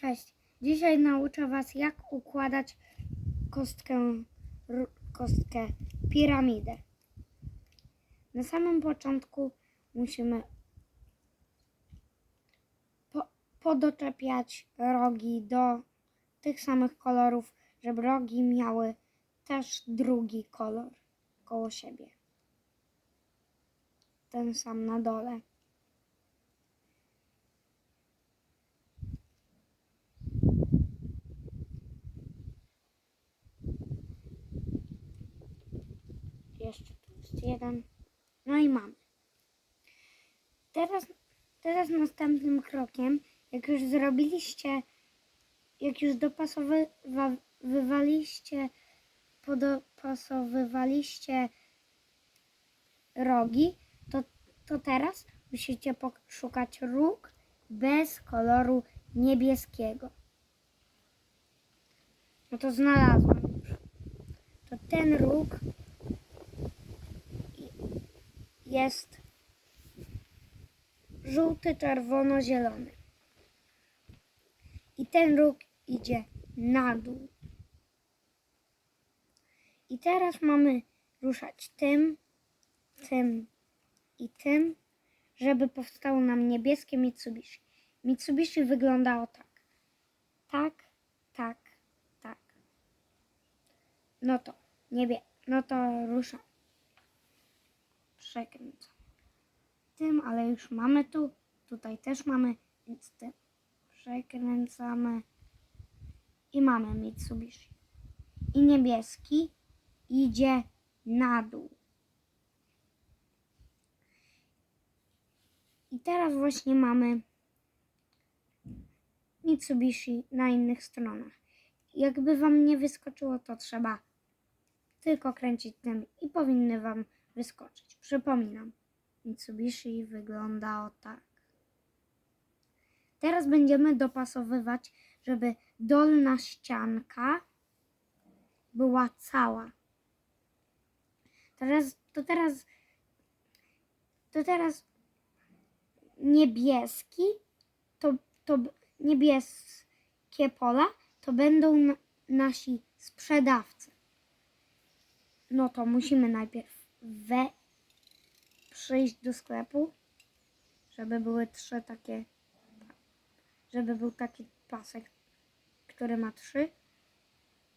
Cześć. Dzisiaj nauczę Was, jak układać kostkę, kostkę piramidę. Na samym początku musimy po, podoczepiać rogi do tych samych kolorów, żeby rogi miały też drugi kolor koło siebie. Ten sam na dole. Jeszcze tu jest jeden. No i mamy. Teraz, teraz następnym krokiem, jak już zrobiliście, jak już dopasowywaliście, podopasowywaliście rogi, to, to teraz musicie poszukać róg bez koloru niebieskiego. No to znalazłam już. To ten róg jest żółty, czerwono, zielony. I ten róg idzie na dół. I teraz mamy ruszać tym, tym i tym, żeby powstało nam niebieskie Mitsubishi. Mitsubishi wyglądało tak. Tak, tak, tak. No to niebie, no to ruszam przekręcam. Tym, ale już mamy tu, tutaj też mamy, więc tym przekręcamy i mamy Mitsubishi. I niebieski idzie na dół. I teraz właśnie mamy Mitsubishi na innych stronach. Jakby Wam nie wyskoczyło, to trzeba tylko kręcić tym i powinny Wam wyskoczyć. Przypominam, Mitsubishi wygląda o tak. Teraz będziemy dopasowywać, żeby dolna ścianka była cała. Teraz, to teraz, to teraz niebieski, to, to niebieskie pola, to będą na, nasi sprzedawcy. No to musimy najpierw we przyjść do sklepu, żeby były trzy takie, żeby był taki pasek, który ma trzy.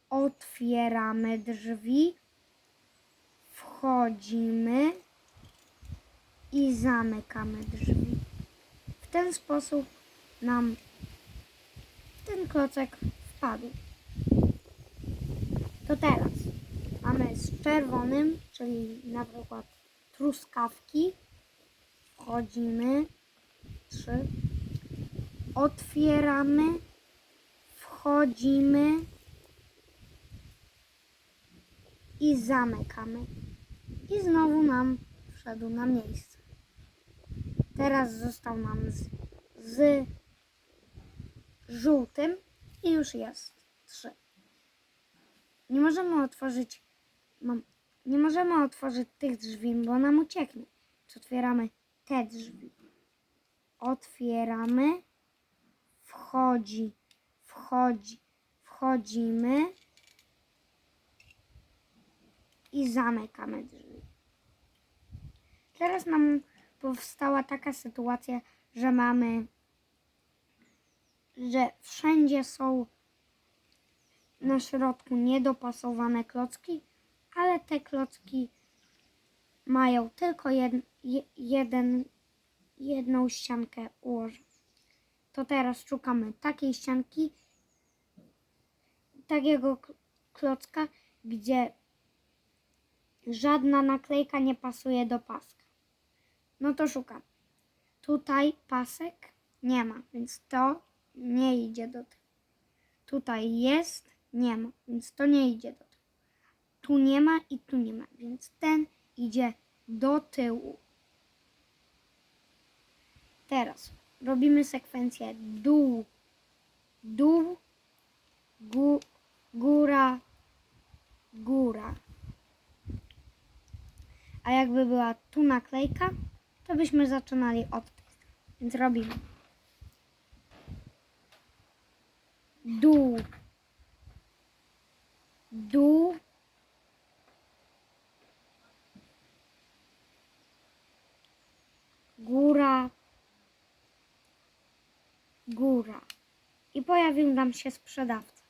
Otwieramy drzwi, wchodzimy i zamykamy drzwi. W ten sposób nam ten klocek wpadł. To teraz mamy z czerwonym, czyli na przykład truskawki. Wchodzimy. Trzy. Otwieramy. Wchodzimy. I zamykamy. I znowu nam wszedł na miejsce. Teraz został nam z, z żółtym i już jest trzy. Nie możemy otworzyć, mam, nie możemy otworzyć tych drzwi, bo nam ucieknie. Otwieramy te drzwi. Otwieramy, wchodzi, wchodzi, wchodzimy i zamykamy drzwi. Teraz nam powstała taka sytuacja, że mamy, że wszędzie są na środku niedopasowane klocki, ale te klocki mają tylko jed, je, jeden, jedną ściankę ułożoną. To teraz szukamy takiej ścianki, takiego klocka, gdzie żadna naklejka nie pasuje do paska. No to szukam. Tutaj pasek nie ma, więc to nie idzie do tego. Tutaj jest, nie ma, więc to nie idzie do tyłu. Tu nie ma i tu nie ma, więc ten idzie do tyłu. Teraz robimy sekwencję dół, dół, gó, góra, góra. A jakby była tu naklejka, to byśmy zaczynali od tej. Więc robimy dół, góra, góra. I pojawił nam się sprzedawca.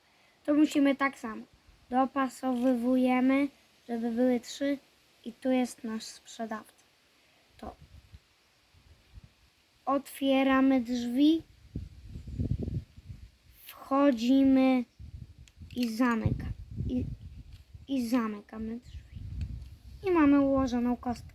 To musimy tak samo. Dopasowywujemy, żeby były trzy i tu jest nasz sprzedawca. To otwieramy drzwi, wchodzimy i zamykamy. I, i zamykamy drzwi. I mamy ułożoną kostkę.